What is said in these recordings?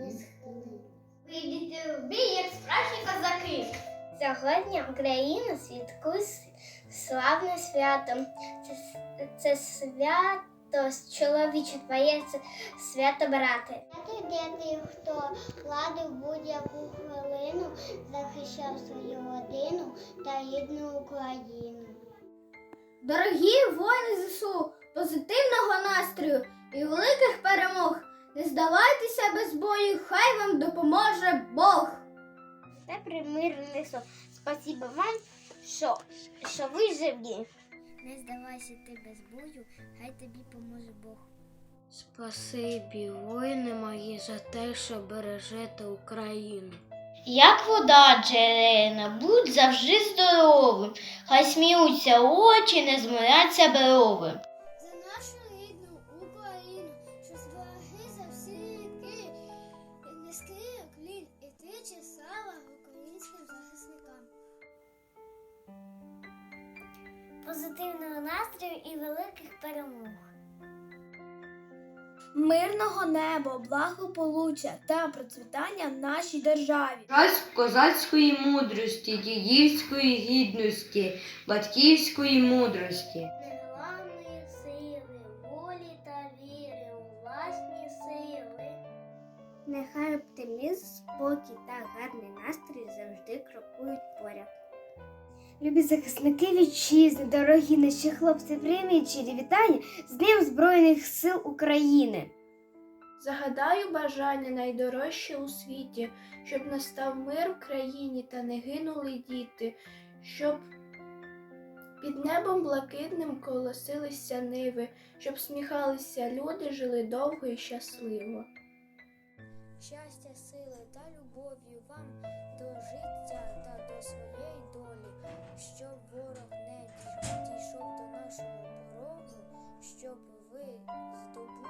Не схили. В бій, як справжні козаки. Сьогодні Україна святкує с- славне свято. Це, це свято з чоловіче твоє це свято брати. Ти, хто владив будь-яку хвилину, захищав свою родину та рідну Україну. Дорогі воїни ЗСУ, позитивного настрою і великих перемог. Не здавайтеся без бою, хай вам допоможе Бог. Це примирне сон. Спасибо вам, що, що ви живі. Не здавайся ти без бою, хай тобі поможе Бог. Спасибі, воїни мої, за те, що бережете Україну. Як вода джерельна, будь завжди здоровим, хай сміються очі, не змиряться брови. Позитивного настрою і великих перемог. Мирного неба, благополуччя та процвітання нашій державі. Раз козацької мудрості, дідівської гідності, батьківської мудрості. Незламної сили, волі та віри у власні сили. Нехай оптимізм, спокій та гарний настрій завжди крокують поряд. Любі захисники вітчизни, дорогі наші хлопці, прийміть щирі вітання з Днем Збройних сил України. Загадаю бажання найдорожче у світі, щоб настав мир в країні та не гинули діти, щоб під небом блакитним колосилися ниви, щоб сміхалися люди, жили довго і щасливо. щастя, щоб ворог не дій- дійшов до нашого порогу, щоб ви здобули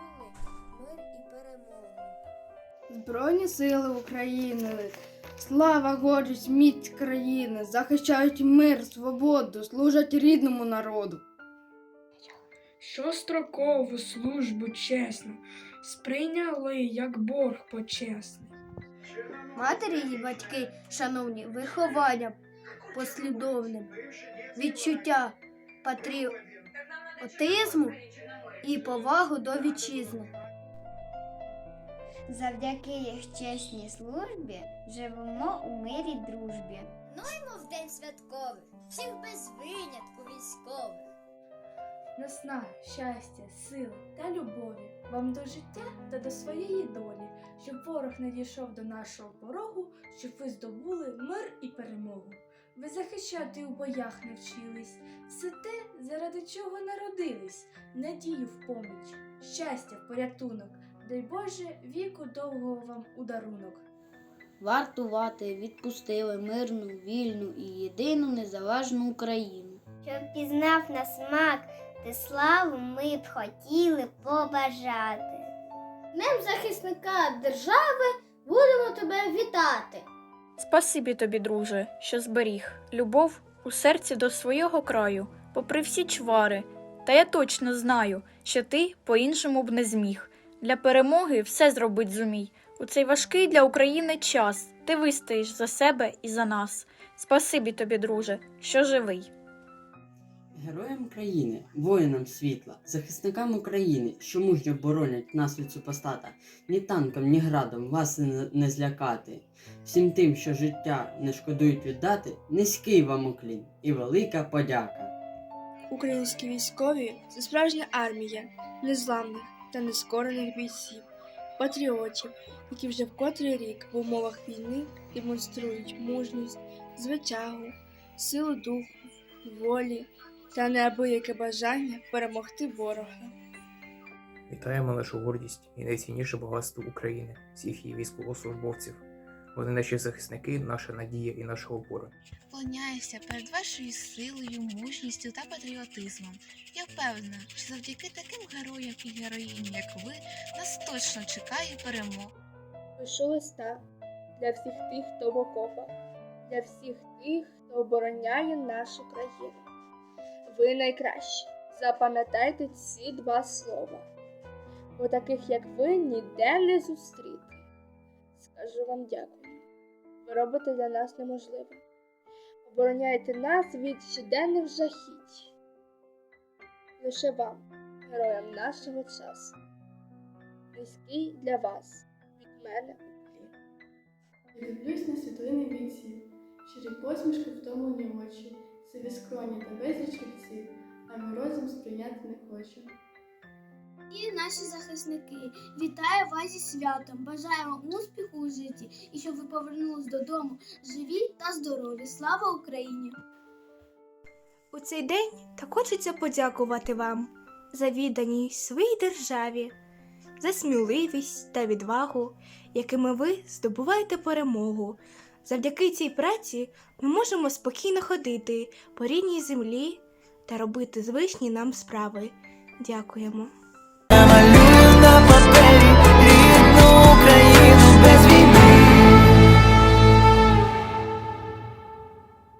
мир і перемогу. Збройні сили України, слава, гордість, міць країни, захищають мир, свободу, служать рідному народу. Шострокову службу чесну сприйняли як борг почесний. Матері і батьки, шановні, виховання послідовним, відчуття патріотизму і повагу до вітчизни. Завдяки їх чесній службі живемо у мирі дружбі. Нуймо в день святковий, всіх без винятку військових. Насна, щастя, сили та любові вам до життя та до своєї долі, щоб ворог не дійшов до нашого порогу, щоб ви здобули мир і перемогу. Ви захищати у боях навчились, все те, заради чого народились, надію в поміч, щастя в порятунок. Дай Боже, віку довгого вам у дарунок. Вартувати відпустили мирну, вільну і єдину незалежну Україну. Щоб пізнав на смак ти славу ми б хотіли побажати. Днем захисника держави будемо тебе вітати. Спасибі тобі, друже, що зберіг любов у серці до свого краю, попри всі чвари. Та я точно знаю, що ти по-іншому б не зміг. Для перемоги все зробить зумій. У цей важкий для України час ти вистоїш за себе і за нас. Спасибі тобі, друже, що живий. Героям країни, воїнам світла, захисникам України, що мужньо боронять нас від супостата, ні танком, ні градом вас не, злякати. Всім тим, що життя не шкодують віддати, низький вам уклін і велика подяка. Українські військові це справжня армія незламних та нескорених бійців, патріотів, які вже в котрий рік в умовах війни демонструють мужність, звитягу, силу духу, волі та неабияке бажання перемогти ворога. Вітаємо нашу гордість і найцінніше багатство України, всіх її військовослужбовців. Вони наші захисники, наша надія і наша опора. Вклоняюся перед вашою силою, мужністю та патріотизмом. Я впевнена, що завдяки таким героям і героїням, як ви, нас точно чекає перемога. Пишу листа для всіх тих, хто в окопах, для всіх тих, хто обороняє нашу країну. Ви найкращі. Запам'ятайте ці два слова. Бо таких, як ви, ніде не зустріти. Скажу вам дякую. Ви робите для нас неможливе. Обороняєте нас від щоденних жахіть. Лише вам, героям нашого часу. Низький для вас від мене уклін. Дивлюсь на світлини бійців, щирі посмішки втомлені очі, сиві скроні та безліч кільців, а ми розум сприйняти не хоче. І наші захисники, вітаю вас зі святом! Бажаємо успіху у житті і щоб ви повернулись додому живі та здорові. Слава Україні! У цей день так хочеться подякувати вам за відданість своїй державі, за сміливість та відвагу, якими ви здобуваєте перемогу. Завдяки цій праці ми можемо спокійно ходити по рідній землі та робити звичні нам справи. Дякуємо.